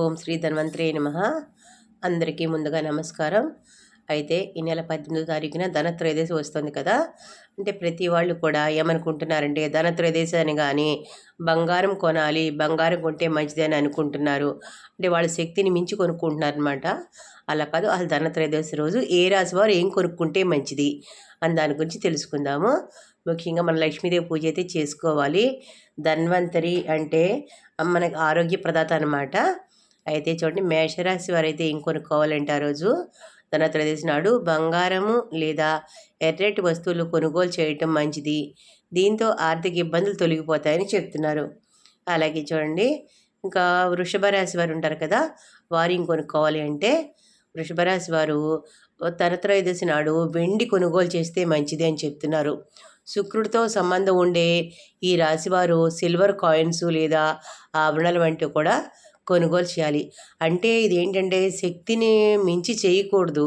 ఓం శ్రీ ధన్వంతరే నమ. అందరికీ ముందుగా నమస్కారం. అయితే ఈ నెల పద్దెనిమిదో తారీఖున ధనత్రయోదశి వస్తుంది కదా. అంటే ప్రతి వాళ్ళు కూడా ఏమనుకుంటున్నారంటే ధనత్రయోదశి అని కానీ బంగారం కొనాలి బంగారం కొంటే మంచిది అని అనుకుంటున్నారు. అంటే వాళ్ళ శక్తిని మించి కొనుక్కుంటున్నారు అనమాట అలా కాదు అసలు ధనత్రయోదశి రోజు ఏ రాశి వారు ఏం కొనుక్కుంటే మంచిది అని దాని గురించి తెలుసుకుందాము. ముఖ్యంగా మన లక్ష్మీదేవి పూజ అయితే చేసుకోవాలి. ధన్వంతరి అంటే మనకు ఆరోగ్య ప్రదాత అనమాట అయితే చూడండి మేషరాశి వారైతే ఇంకొనుక్కోవాలంటే ఆ రోజు ధనత్రయోదశి నాడు బంగారము లేదా ఎర్రటి వస్తువులు కొనుగోలు చేయటం మంచిది. దీంతో ఆర్థిక ఇబ్బందులు తొలగిపోతాయని చెప్తున్నారు. అలాగే చూడండి ఇంకా వృషభ రాశి వారు ఉంటారు కదా వారు ఇంకొనుక్కోవాలి అంటే వృషభ రాశి వారు ధనత్రయోదశి నాడు వెండి కొనుగోలు చేస్తే మంచిది అని చెప్తున్నారు. శుక్రుడితో సంబంధం ఉండే ఈ రాశివారు సిల్వర్ కాయిన్స్ లేదా ఆభరణాలు వంటివి కూడా కొనుగోలు చేయాలి. అంటే ఇది ఏంటంటే శక్తిని మించి చేయకూడదు.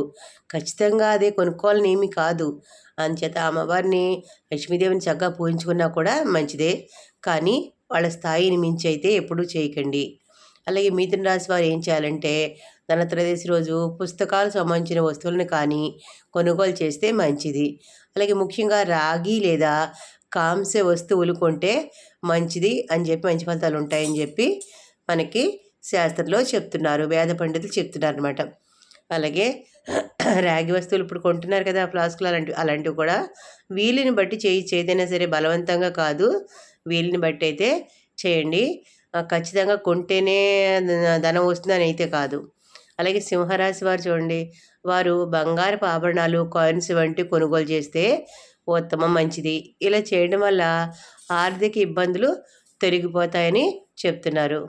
ఖచ్చితంగా అదే కొనుక్కోవాలని ఏమి కాదు. అందుచేత అమ్మవారిని లక్ష్మీదేవిని చక్కగా పూజించుకున్నా కూడా మంచిదే. కానీ వాళ్ళ స్థాయిని మించి అయితే ఎప్పుడూ చేయకండి. అలాగే మిథున రాశి వారు ఏం చేయాలంటే ధనత్రయోదశి రోజు పుస్తకాలు సంబంధించిన వస్తువులను కానీ కొనుగోలు చేస్తే మంచిది. అలాగే ముఖ్యంగా రాగి లేదా కాంస్య వస్తువులు కొంటే మంచిది అని చెప్పి మంచి ఫలితాలు ఉంటాయని చెప్పి మనకి శాస్త్రంలో చెప్తున్నారు వేద పండితులు చెప్తున్నారు అనమాట అలాగే రాగి వస్తువులు ఇప్పుడు కొంటున్నారు కదా ఫ్లాస్కులు అలాంటివి అలాంటివి కూడా వీలుని బట్టి చేయి చేదైనా సరే బలవంతంగా కాదు వీలుని బట్టి అయితే చేయండి. ఖచ్చితంగా కొంటేనే ధనం వస్తుందని అయితే కాదు. అలాగే సింహరాశి వారు చూడండి వారు బంగారపు ఆభరణాలు కాయిన్స్ వంటి కొనుగోలు చేస్తే ఉత్తమం మంచిది. ఇలా చేయడం వల్ల ఆర్థిక ఇబ్బందులు తొలగిపోతాయని చెప్తున్నారు.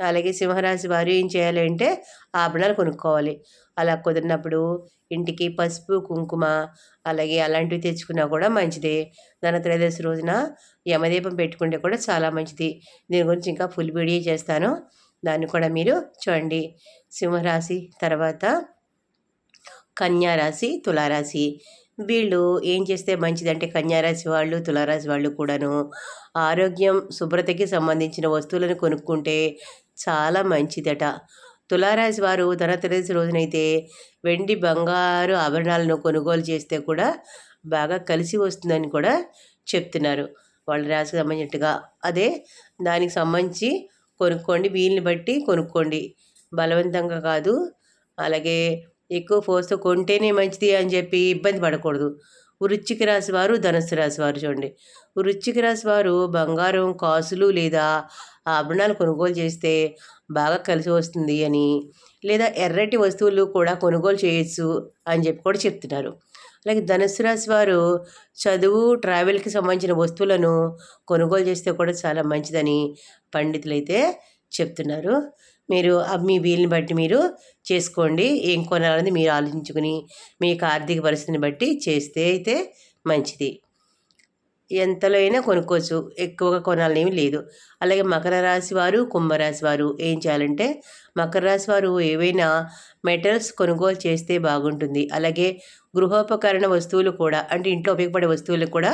అలాగే సింహరాశి వారు ఏం చేయాలి అంటే ఆభరణాలు కొనుక్కోవాలి. అలా కుదిరినప్పుడు ఇంటికి పసుపు కుంకుమ అలాగే అలాంటివి తెచ్చుకున్నా కూడా మంచిదే. ధనత్రయోదశి రోజున యమదీపం పెట్టుకుంటే కూడా చాలా మంచిది. దీని గురించి ఇంకా ఫుల్ వీడియో చేస్తాను. దాన్ని కూడా మీరు చూడండి. సింహరాశి తర్వాత కన్యారాశి తులారాశి. వీళ్ళు ఏం చేస్తే మంచిదంటే కన్యారాశి వాళ్ళు తులారాశి వాళ్ళు కూడాను ఆరోగ్యం శుభ్రతకి సంబంధించిన వస్తువులను కొనుక్కుంటే చాలా మంచిదట. తులారాశి వారు ధనత్రయోదశి రోజునైతే వెండి బంగారు ఆభరణాలను కొనుగోలు చేస్తే కూడా బాగా కలిసి వస్తుందని కూడా చెప్తున్నారు. వాళ్ళ రాశికి సంబంధించినట్టుగా. అదే దానికి సంబంధించి కొనుక్కోండి వీలుని బట్టి కొనుక్కోండి. బలవంతంగా కాదు అలాగే ఎక్కువ ఫోర్స్తో కొంటేనే మంచిది అని చెప్పి ఇబ్బంది పడకూడదు. వృచ్చిక రాశి వారు ధనుసు రాశి వారు చూడండి. వృచ్చిక రాశి వారు బంగారం కాసులు లేదా ఆభరణాలు కొనుగోలు చేస్తే బాగా కలిసి వస్తుంది అని లేదా ఎర్రటి వస్తువులు కూడా కొనుగోలు చేయొచ్చు అని చెప్పి కూడా చెప్తున్నారు. అలాగే ధనుసు రాశి వారు చదువు ట్రావెల్కి సంబంధించిన వస్తువులను కొనుగోలు చేస్తే కూడా చాలా మంచిదని పండితులు అయితే చెప్తున్నారు. మీరు మీ వీలుని బట్టి మీరు చేసుకోండి. ఏం కొనాలని మీరు ఆలోచించుకుని మీకు ఆర్థిక పరిస్థితిని బట్టి చేస్తే అయితే మంచిది. ఎంతలో అయినా కొనుక్కోవచ్చు. ఎక్కువగా కొనాలనేమి లేదు. అలాగే మకర రాశి వారు కుంభరాశి వారు ఏం చేయాలంటే మకర రాశి వారు ఏవైనా మెటల్స్ కొనుగోలు చేస్తే బాగుంటుంది. అలాగే గృహోపకరణ వస్తువులు కూడా అంటే ఇంట్లో ఉపయోగపడే వస్తువులు కూడా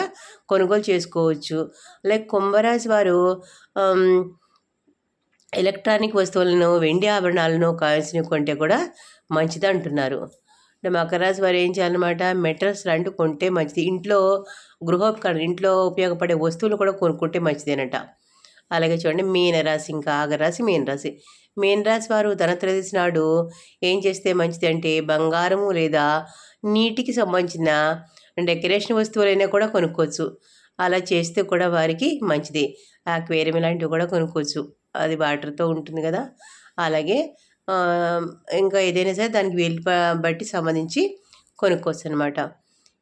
కొనుగోలు చేసుకోవచ్చు. అలాగే కుంభరాశి వారు ఎలక్ట్రానిక్ వస్తువులను వెండి ఆభరణాలను కావాల్సినవి కొంటే కూడా మంచిది అంటున్నారు మకర రాశి వారు ఏం చేయాలన్నమాట? మెటల్స్ లాంటివి కొంటే మంచిది. ఇంట్లో గృహోపకరణ ఇంట్లో ఉపయోగపడే వస్తువులు కూడా కొనుక్కుంటే మంచిదేనట. అలాగే చూడండి మీనరాశి ఇంకా ఆగరాశి మీనరాశి మీనరాశి వారు ధనత్రయోదశి నాడు ఏం చేస్తే మంచిది అంటే బంగారము లేదా నీటికి సంబంధించిన డెకరేషన్ వస్తువులైనా కూడా కొనుక్కోవచ్చు. అలా చేస్తే కూడా వారికి మంచిది. ఆక్వేరియం లాంటివి కూడా కొనుక్కోవచ్చు. అది వాటర్తో ఉంటుంది కదా. అలాగే ఇంకా ఏదైనా సరే దానికి వీలు బట్టి సంబంధించి కొనుక్కోవచ్చు అనమాట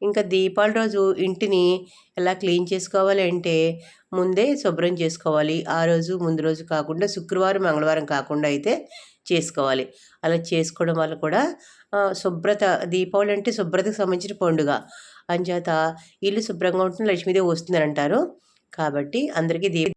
ఇంకా దీపావళి రోజు ఇంటిని ఎలా క్లీన్ చేసుకోవాలి అంటే ముందే శుభ్రం చేసుకోవాలి. ఆ రోజు ముందు రోజు కాకుండా శుక్రవారం మంగళవారం కాకుండా అయితే చేసుకోవాలి. అలా చేసుకోవడం వల్ల కూడా శుభ్రత దీపావళి అంటే శుభ్రతకు సంబంధించిన పండుగ. అంచేత ఇల్లు శుభ్రంగా ఉంటుంది లక్ష్మీదేవి వస్తుందని అంటారు. కాబట్టి అందరికీ దీప